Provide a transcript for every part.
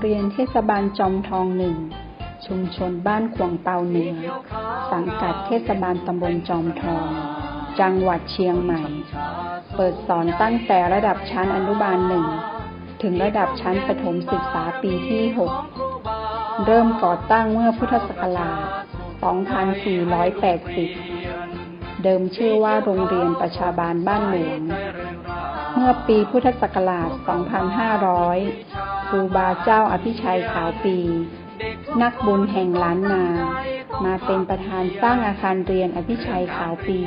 เรียนเทศบาลจอมทองหนึ่ง ชุมชนบ้านขวงเปาเหนือ สังกัดเทศบาลตำบลจอมทอง จังหวัดเชียงใหม่ เปิดสอนตั้งแต่ระดับชั้นอนุบาลหนึ่ง ถึงระดับชั้นประถมศึกษาปีที่ 6 เริ่มก่อตั้งเมื่อพุทธศักราช 2480 เดิมชื่อว่าโรงเรียนประชาบาลบ้านหลวงเมื่อปีพุทธศักราช 2500 ครูบาเจ้าอภิชัยขาวปี นักบุญแห่งล้านนา มาเป็นประธานสร้างอาคารเรียนอภิชัยขาวปี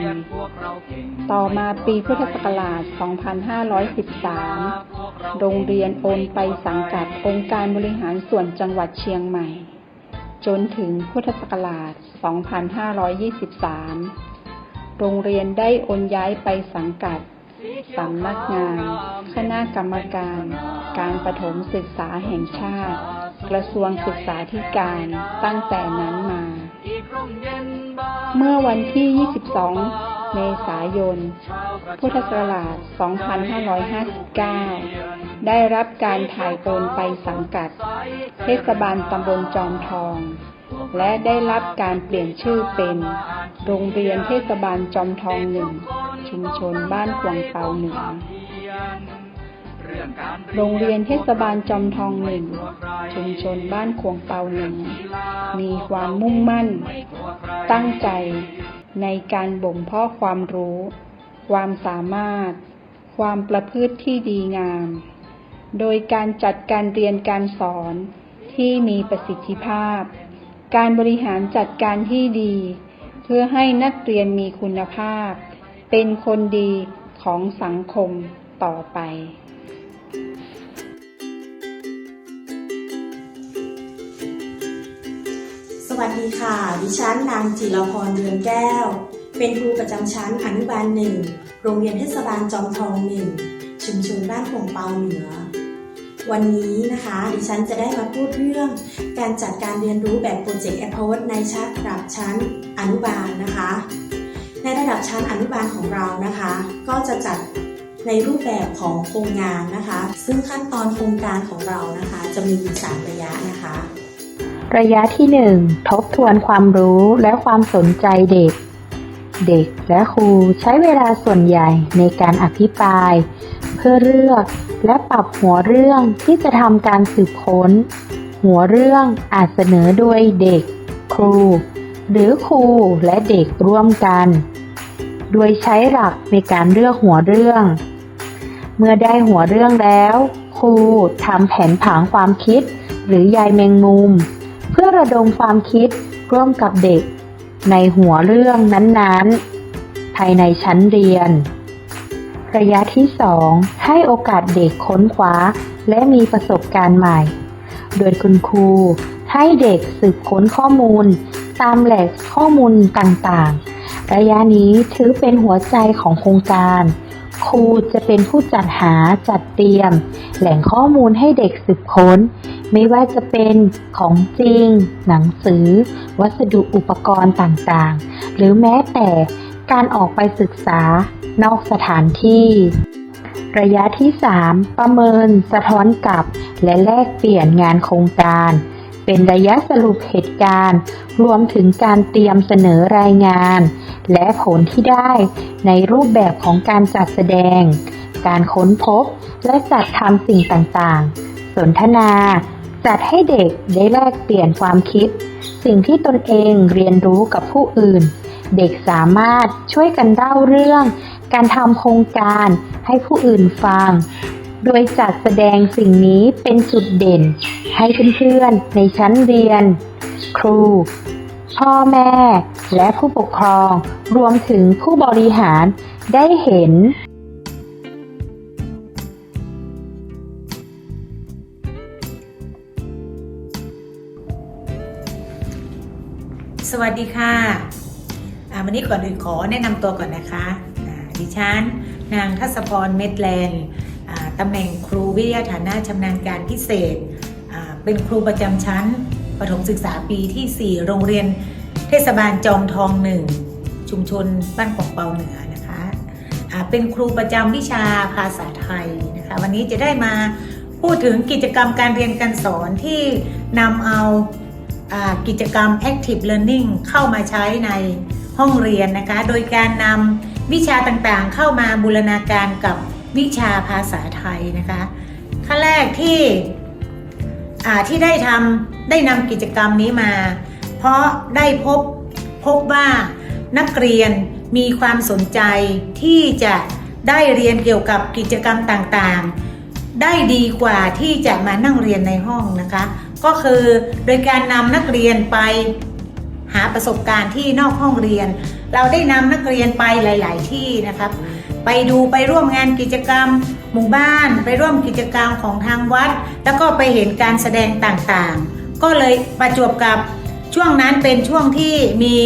ต่อมาปีพุทธศักราช 2513 โรงเรียนโอนไปสังกัดองค์การบริหารส่วนจังหวัดเชียงใหม่ จนถึงพุทธศักราช 2523 โรงเรียนได้โอนย้ายไปสังกัดสำนักงาน คณะกรรมการ การประถมศึกษาแห่งชาติ กระทรวงศึกษาธิการตั้งแต่นั้นมา เมื่อวันที่ 22 เมษายน พุทธศักราช 2559 ได้รับการถ่ายโอนไปสังกัด เทศบาลตำบลจอมทองและได้รับการเปลี่ยนชื่อเป็น โรงเรียนเทศบาลจอมทองหนึ่ง ชุมชนบ้านขวงเปาเหนือ โรงเรียนเทศบาลจอมทองหนึ่ง ชุมชนบ้านขวงเปาหนือมีความมุ่งมั่น ตั้งใจในการบ่มเพาะความรู้ ความสามารถ ความประพฤติที่ดีงาม โดยการจัดการเรียนการสอนที่มีประสิทธิภาพ การบริหารจัดการที่ดี เพื่อให้นักเรียนมีคุณภาพ เป็นคนดีของสังคมต่อไป สวัสดีค่ะ ดิฉันนางจิรพรเรือนแก้ว เป็นครูประจำชั้นอนุบาลหนึ่ง โรงเรียนเทศบาลจอมทองหนึ่ง ชุมชนบ้านขวงเปาเหนือ วันนี้นะคะ ดิฉันจะได้มาพูดเรื่องการจัดการเรียนรู้แบบโปรเจกต์แอปพในชั้นระดับชั้นอนุบาลนะคะในระดับชั้นอนุบาลของเรานะคะ ก็จะจัด ในรูปแบบของโครงงานนะคะ ซึ่งขั้นตอนโครงการของเรานะคะ จะมีอยู่สามระยะนะคะ ระยะที่ 1 ทบทวนความรู้และความสนใจเด็ก เด็กและครูใช้เวลาส่วนใหญ่ในการอภิปราย เพื่อเลือกและปรับหัวเรื่องที่จะทำการสืบค้น หัวเรื่องอาจเสนอโดยเด็ก ครู หรือครูและเด็กร่วมกัน โดยใช้หลักในการเลือกหัวเรื่อง เมื่อได้หัวเรื่องแล้ว ครูทำแผนผังความคิด หรือยายแมงมุม เพื่อระดมความคิดร่วมกับเด็ก ในหัวเรื่องนั้นๆ ภายในชั้นเรียน ระยะที่ 2 ให้โอกาสเด็กค้นคว้า และมีประสบการณ์ใหม่ โดยคุณครูให้เด็กสืบค้นข้อมูล ตามแหล่งข้อมูลต่างๆ ระยะนี้ถือเป็นหัวใจของโครงการ ครูจะเป็นผู้จัดหาจัดเตรียม แหล่งข้อมูลให้เด็กสืบค้น ไม่ว่าจะเป็นของจริง หนังสือ วัสดุอุปกรณ์ต่างๆ หรือแม้แต่การออกไปศึกษานอกสถานที่ ระยะที่ 3 ประเมิน สะท้อนกลับ และแลกเปลี่ยนงานโครงการ เป็นระยะสรุปเหตุการณ์ รวมถึงการเตรียมเสนอรายงาน และผลที่ได้ในรูปแบบของการจัดแสดง การค้นพบ และจัดทำสิ่งต่างๆ สนทนา จัดให้เด็กได้แลกเปลี่ยนความคิด สิ่งที่ตนเองเรียนรู้กับผู้อื่น เด็กสามารถช่วยกันเล่าเรื่อง การทำโครงการให้ผู้อื่นฟัง โดยจัดแสดงสิ่งนี้เป็นจุดเด่น ให้เพื่อนๆในชั้นเรียน ครู พ่อแม่ และผู้ปกครอง รวมถึงผู้บริหารได้เห็นสวัสดีค่ะอ่าวันนี้ก่อนอื่นขอแนะนำตัวก่อนนะคะ ดิฉัน นางทัศพรเมดแลนด์ตำแหน่งครูวิทยาฐานะชำนาญการพิเศษ เป็นครูประจำชั้น ประถมศึกษาปีที่ 4 โรงเรียนเทศบาลจอมทองหนึ่งชุมชนบ้านปองเปาเหนือนะคะเป็นครูประจำวิชาภาษาไทยนะคะ วันนี้จะได้มาพูดถึงกิจกรรมการเรียนการสอนที่นำเอาอกิจกรรม Active Learning เข้ามาใช้ในห้องเรียนนะคะ โดยการนำวิชาต่างๆ เข้ามาบูรณาการกับวิชาภาษาไทยนะคะขั้นแรกที่ ที่ได้ทำได้นำกิจกรรมนี้มา เพราะได้พบพบว่านักเรียนมีความสนใจที่จะได้เรียนเกี่ยวกับกิจกรรมต่างๆ ได้ดีกว่าที่จะมานั่งเรียนในห้องนะคะ ก็คือโดยการนำนักเรียนไปหาประสบการณ์ที่นอกห้องเรียน เราได้นำนักเรียนไปหลาย ๆ ที่นะครับ ไปดูไปร่วมงานกิจกรรม หมู่บ้าน ไปร่วมกิจกรรมของทางวัด แล้วก็ไปเห็นการแสดงต่างๆ ก็เลยประจวบกับช่วงนั้นเป็นช่วงที่มี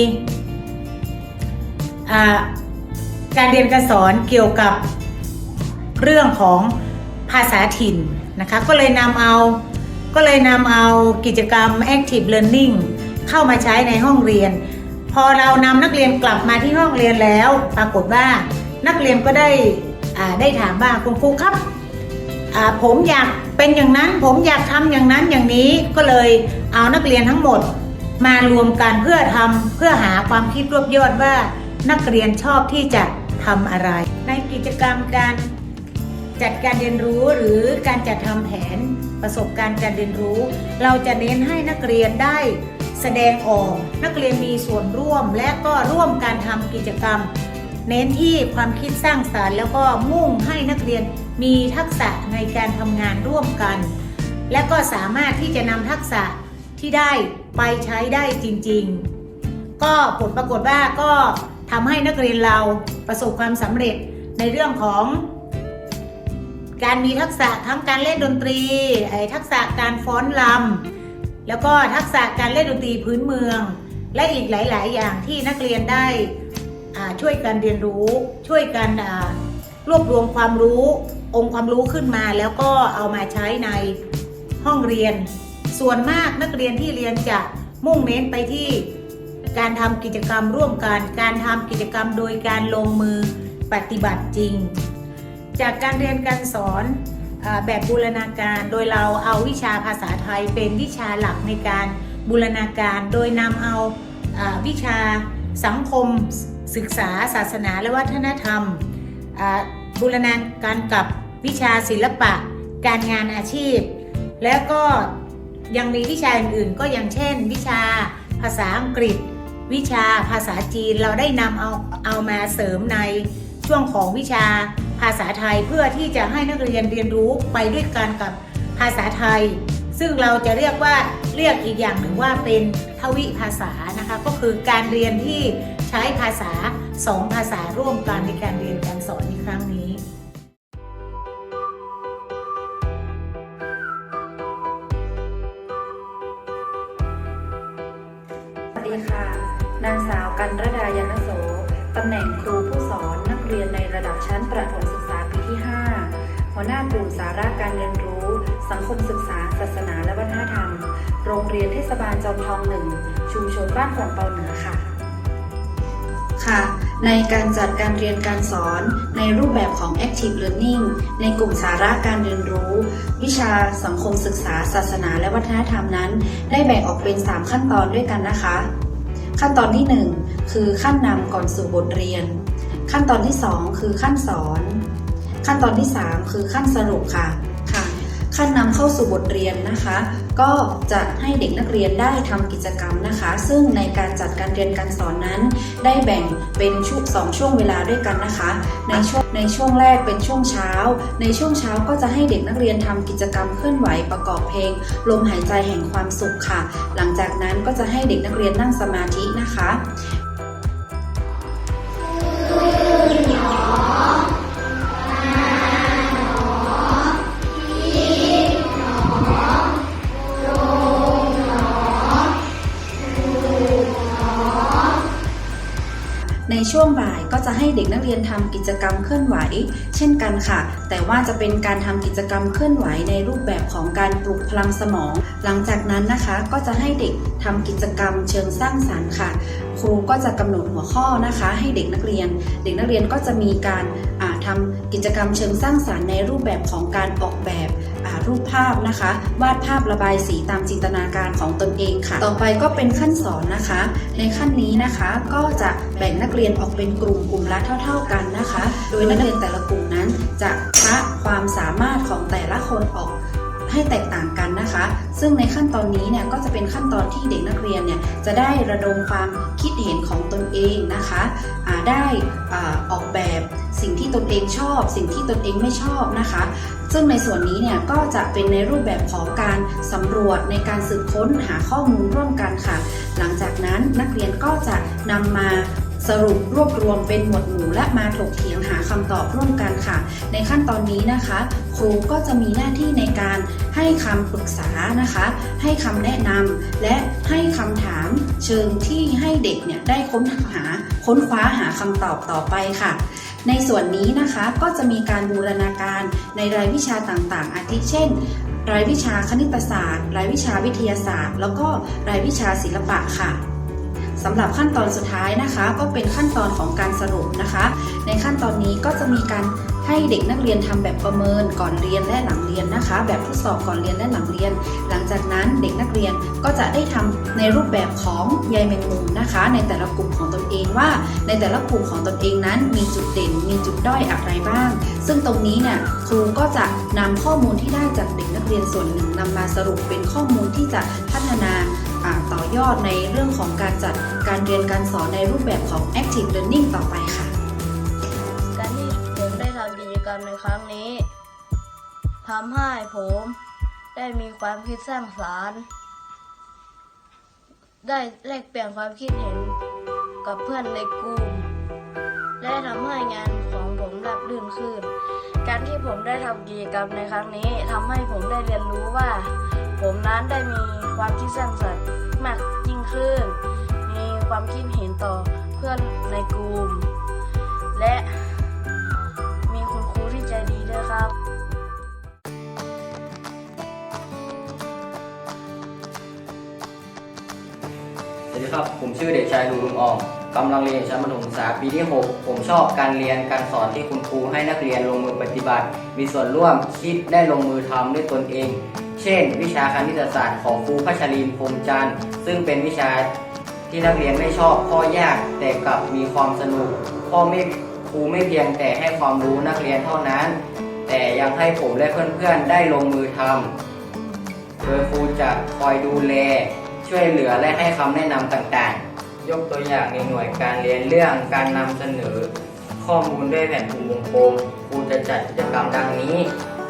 การเรียนการสอนเกี่ยวกับเรื่องของภาษาถิ่นนะคะก็เลยนำเอาก็เลยนำเอากิจกรรม Active Learning เข้ามาใช้ในห้องเรียน พอเรานำนักเรียนกลับมาที่ห้องเรียนแล้ว ปรากฏว่า นักเรียนก็ได้ได้ถามว่าคุณครูครับผมอยากเป็นอย่างนั้น ผมอยากทำอย่างนั้นอย่างนี้ก็เลยเอานักเรียนทั้งหมดมารวมกันเพื่อทำเพื่อหาความคิดรวบยอดว่านักเรียนชอบที่จะทำอะไร ในกิจกรรมการจัดการเรียนรู้หรือการจัดทำแผนประสบการณ์การเรียนรู้ เราจะเน้นให้นักเรียนได้แสดงออก นักเรียนมีส่วนร่วมและก็ร่วมการทำกิจกรรม เน้นที่ความคิดสร้างสารรค์ แล้วก็มุ่งให้นักเรียนมีทักษะในการทำงานร่วมกัน และก็สามารถที่จะนำทักษะที่ได้ไปใช้ได้จริง ๆ ก็ผลปรากฏว่าก็ทำให้นักเรียนเราประสบความสำเร็จในเรื่องของการมีทักษะทั้งการเล่นดนตรีไอ้ทักษะการฟ้อนรำแล้วก็ทักษะการเล่นดนตรีพื้นเมือง และอีกหลาย ๆ อย่างที่นักเรียนได้ ช่วยกันเรียนรู้ ช่วยกันอ่ารวบรวมความรู้ องค์ความรู้ขึ้นมา แล้วก็เอามาใช้ในห้องเรียน ส่วนมากนักเรียนที่เรียนจะมุ่งเน้นไปที่การทำกิจกรรมร่วมกัน การทำกิจกรรมโดยการลงมือปฏิบัติจริง จากการเรียนการสอนอแบบบูรณาการ โดยเราเอาวิชาภาษาไทยเป็นวิชาหลักในการบูรณาการ โดยนำเอาอาวิชา สังคมศึกษาศาสนาและวัฒนธรรมบูรณาการกับวิชาศิลปะ การงานอาชีพ แล้วก็ยังมีวิชาอื่นๆ ก็อย่างเช่น วิชาภาษาอังกฤษ วิชาภาษาจีนเราได้นำเอาเอามาเสริมในช่วงของวิชาภาษาไทยเพื่อที่จะให้นักเรียนเรียนรู้ไปด้วยกันกับภาษาไทย ซึ่งเราจะเรียกว่าเรียกอีกอย่างหนึ่งว่าเป็นทวิภาษานะคะก็คือการเรียนที่ใช้ภาษาสองภาษาร่วมกันในการเรียนการสอนในครั้งนี้สวัสดีค่ะ นางสาวกันรดายานโสตำแหน่งครูผู้สอนนักเรียนในระดับชั้นประถมศึกษาปีที่ 5 หัวหน้ากลุ่มสาระการเรียนรู้ สังคมศึกษา ศาสนาและวัฒนธรรม โรงเรียนเทศบาลจอมทองหนึ่ง ชุมชนบ้านของเปาเหนือค่ะ ค่ะ ในการจัดการเรียนการสอนในรูปแบบของ Active Learning ในกลุ่มสาระการเรียนรู้ วิชาสังคมศึกษา ศาสนาและวัฒนธรรมนั้น ได้แบ่งออกเป็น 3 ขั้นตอนด้วยกันนะคะ ขั้นตอนที่ 1 คือขั้นนำก่อนสู่บทเรียน ขั้นตอนที่ 2 คือขั้นสอน ขั้นตอนที่ 3 คือขั้นสรุปค่ะค่ะ ขั้นนำเข้าสู่บทเรียนนะคะ ก็จะให้เด็กนักเรียนได้ทำกิจกรรมนะคะ ซึ่งในการจัดการเรียนการสอนนั้น ได้แบ่งเป็นช่วงสองช่วงเวลาด้วยกันนะคะ ในช่วงในช่วงแรกเป็นช่วงเช้า ในช่วงเช้าก็จะให้เด็กนักเรียนทำกิจกรรมเคลื่อนไหวประกอบเพลง ลมหายใจแห่งความสุขค่ะ หลังจากนั้นก็จะให้เด็กนักเรียนนั่งสมาธินะคะ ช่วงบ่ายก็จะให้เด็กนักเรียนทำกิจกรรมเคลื่อนไหว เช่นกันค่ะ แต่ว่าจะเป็นการทำกิจกรรมเคลื่อนไหวในรูปแบบของการปลุกพลังสมอง หลังจากนั้นนะคะก็จะให้เด็กทำกิจกรรมเชิงสร้างสรรค์ค่ะ ครูก็จะกำหนดหัวข้อนะคะ ให้เด็กนักเรียน เด็กนักเรียนก็จะมีการอ่าทำกิจกรรมเชิงสร้างสรรค์ในรูปแบบของการออกแบบ รูปภาพนะคะ วาดภาพระบายสีตามจินตนาการของตนเองค่ะ ต่อไปก็เป็นขั้นสอนนะคะ ในขั้นนี้นะคะก็จะแบ่งนักเรียนออกเป็นกลุ่มกลุ่มละเท่า ๆกันนะคะ โดยนักเรียนแต่ละกลุ่มนั้นจะคะความสามารถของ ให้แตกต่างกันนะคะ ซึ่งในขั้นตอนนี้เนี่ยก็จะเป็นขั้นตอนที่เด็กนักเรียนเนี่ยจะได้ระดมความคิดเห็นของตนเองนะคะได้ออกแบบสิ่งที่ตนเองชอบ สิ่งที่ตนเองไม่ชอบนะคะ ซึ่งในส่วนนี้เนี่ยก็จะเป็นในรูปแบบของการสำรวจในการสืบค้นหาข้อมูลร่วมกันค่ะ หลังจากนั้นนักเรียนก็จะนำมา สรุปรวบรวมเป็นหมวดหมู่และมาถกเถียงหาคำตอบร่วมกันค่ะ ในขั้นตอนนี้นะคะ ครูก็จะมีหน้าที่ในการให้คำปรึกษานะคะ ให้คำแนะนำและให้คำถามเชิงที่ให้เด็กเนี่ยได้ค้นหาค้นคว้าหาคำตอบต่อไปค่ะ ในส่วนนี้นะคะก็จะมีการบูรณาการในรายวิชาต่างๆ อาทิเช่นรายวิชาคณิตศาสตร์ รายวิชาวิทยาศาสตร์ แล้วก็รายวิชาศิลปะค่ะ สำหรับขั้นตอนสุดท้ายนะคะ ก็เป็นขั้นตอนของการสรุปนะคะ ในขั้นตอนนี้ก็จะมีการให้เด็กนักเรียนทำแบบประเมินก่อนเรียนและหลังเรียนนะคะ แบบทดสอบก่อนเรียนและหลังเรียน หลังจากนั้นเด็กนักเรียนก็จะได้ทำในรูปแบบของใยแมงมุมนะคะ ในแต่ละกลุ่มของตนเองว่า ในแต่ละกลุ่มของตนเองนั้น มีจุดเด่น มีจุดด้อยอะไรบ้าง ซึ่งตรงนี้เนี่ยครูก็จะนำข้อมูลที่ได้จากเด็กนักเรียนส่วนหนึ่งนำมาสรุปเป็นข้อมูลที่จะพัฒนา ยอดในเรื่องของการจัดการเรียนการสอนในรูปแบบของ active learning ต่อไปค่ะ การที่ผมได้ทำกิจกรรมในครั้งนี้ทำให้ผมได้มีความคิดสร้างสรรค์ได้แลกเปลี่ยนความคิดเห็นกับเพื่อนในกลุ่ม และทำให้งานของผมราบรื่นขึ้น การที่ผมได้ทำกิจกรรมในครั้งนี้ทำให้ผมได้เรียนรู้ว่า ผมนั้นได้มีความคิดสร้างสรรค์ มากยิ่งขึ้น มีความคิดเห็นต่อเพื่อนในกลุ่ม และมีคุณครูที่ใจดีด้วยครับสวัสดีครับ ผมชื่อเด็กชายลูลุงอองกำลังเรียนชั้นประถมศึกษาปีที่ 6 ผมชอบการเรียนการสอนที่คุณครูให้นักเรียนลงมือปฏิบัติ มีส่วนร่วมคิดได้ลงมือทำด้วยตนเอง เช่น วิชาคณิตศาสตร์ของครูพัชรีนพรหมจันทร์ซึ่งเป็นวิชาที่นักเรียนไม่ชอบข้อยากแต่กลับมีความสนุกพ่อไม่ครูไม่เพียงแต่ให้ความรู้นักเรียนเท่านั้น แต่ยังให้ผมและเพื่อนๆได้ลงมือทำโดยครูจะคอยดูแล ช่วยเหลือและให้คำแนะนำต่างๆ ยกตัวอย่างในหน่วยการเรียนเรื่องการนำเสนอ ข้อมูลด้วยแผ่นภูมิวงกลมครูจะจัดกิจกรรมดังนี้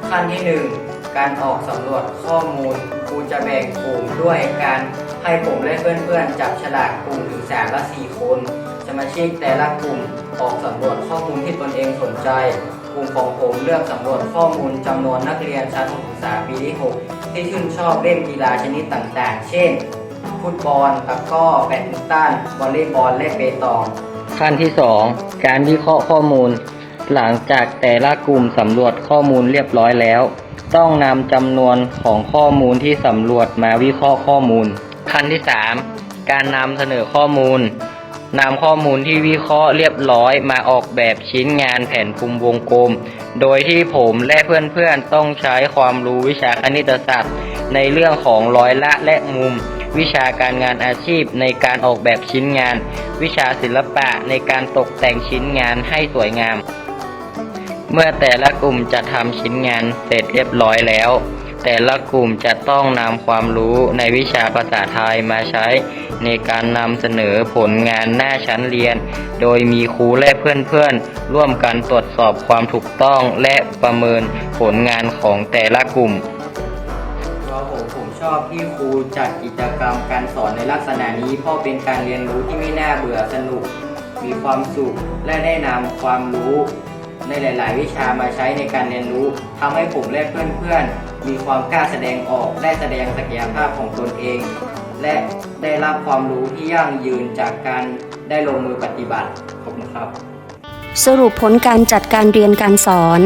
ขั้นที่ 1 การออกสำรวจข้อมูลครูจะแบ่งกลุ่มด้วยการให้ผมและเพื่อนๆ จับฉลากกลุ่มถึงสามละสี่คน สมาชิกแต่ละกลุ่มออกสำรวจข้อมูลที่ตนเองสนใจ กลุ่มของผมเลือกสำรวจข้อมูลจำนวนนักเรียนชั้นประถมศึกษาปีที่ 6 ที่ชื่นชอบเล่นกีฬาชนิดต่างๆ เช่น ฟุตบอลตะก้อแบดมินตันวอลเลย์บอลและเปตอง ขั้นที่ 2 การวิเคราะห์ข้อมูล หลังจากแต่ละกลุ่มสำรวจข้อมูลเรียบร้อยแล้ว ต้องนำจำนวนของข้อมูลที่สำรวจมาวิเคราะห์ข้อมูล ขั้นที่ 3 การนำเสนอข้อมูลนำข้อมูลที่วิเคราะห์เรียบร้อยมาออกแบบชิ้นงานแผ่นภูมิวงกลม โดยที่ผมและเพื่อนๆต้องใช้ความรู้วิชาคณิตศาสตร์ ในเรื่องของร้อยละและมุม วิชาการงานอาชีพในการออกแบบชิ้นงาน วิชาศิลปะในการตกแต่งชิ้นงานให้สวยงาม เมื่อแต่ละกลุ่มจะทำชิ้นงานเสร็จเรียบร้อยแล้ว แต่ละกลุ่มจะต้องนำความรู้ในวิชาภาษาไทยมาใช้ ในการนำเสนอผลงานหน้าชั้นเรียน โดยมีครูและเพื่อนๆ ร่วมกันตรวจสอบความถูกต้องและประเมินผลงานของแต่ละกลุ่มเพราะผมผมชอบที่ครูจัดกิจกรรมการสอนในลักษณะนี้เพราะเป็นการเรียนรู้ที่ไม่น่าเบื่อสนุก มีความสุขและได้นำความรู้ ในหลาย ๆ วิชามาใช้ในการเรียนรู้ทำให้ผมและเพื่อน ๆ มีความกล้าแสดงออกได้แสดงศักยภาพของตนเอง และได้รับความรู้ที่ยั่งยืนจากการได้ลงมือปฏิบัติขอบคุณครับ สรุปผลการจัดการเรียนการสอน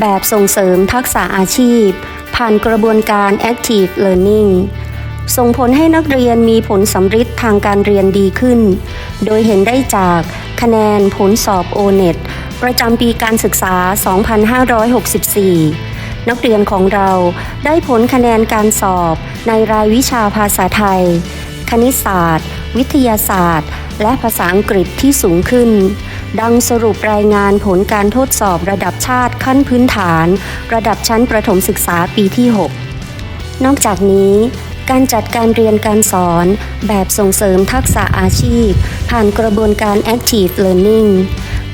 แบบส่งเสริมทักษะอาชีพ ผ่านกระบวนการ Active Learning ส่งผลให้นักเรียนมีผลสำฤทธิ์ทางการเรียนดีขึ้น โดยเห็นได้จากคะแนนผลสอบ O-NET ประจำปีการศึกษา 2564 นักเรียนของเราได้ผลคะแนนการสอบในรายวิชาภาษาไทย คณิตศาสตร์ วิทยาศาสตร์ และภาษาอังกฤษที่สูงขึ้น ดังสรุปรายงานผลการทดสอบระดับชาติขั้นพื้นฐาน ระดับชั้นประถมศึกษาปีที่ 6 นอกจากนี้การจัดการเรียนการสอนแบบส่งเสริมทักษะอาชีพ ผ่านกระบวนการ Active Learning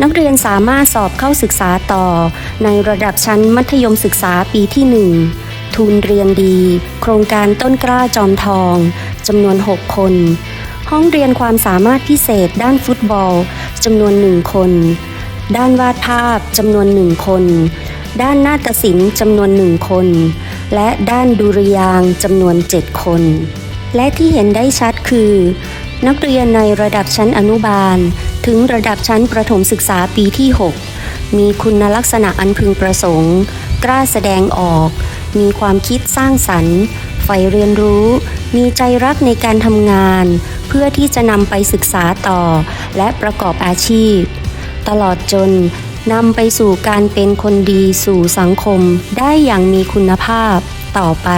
นักเรียนสามารถสอบเข้าศึกษาต่อ ในระดับชั้นมัธยมศึกษาปีที่ 1 ทุนเรียนดี โครงการต้นกล้าจอมทองจำนวน 6 คน ห้องเรียนความสามารถพิเศษด้านฟุตบอลจำนวนหนึ่งคน ด้านวาดภาพจำนวนหนึ่งคน ด้านนาฏศิลป์จำนวนหนึ่งคน และด้านดุริยางจำนวน 7 คน และที่เห็นได้ชัดคือ นักเรียนในระดับชั้นอนุบาล ถึงระดับชั้นประถมศึกษาปีที่ 6 มีคุณลักษณะอันพึงประสงค์ กล้าแสดงออก มีความคิดสร้างสรรค์ใฝ่เรียนรู้ มีใจรักในการทำงาน เพื่อที่จะนำไปศึกษาต่อ และประกอบอาชีพ ตลอดจนนำไปสู่การเป็นคนดีสู่สังคมได้อย่างมีคุณภาพต่อไป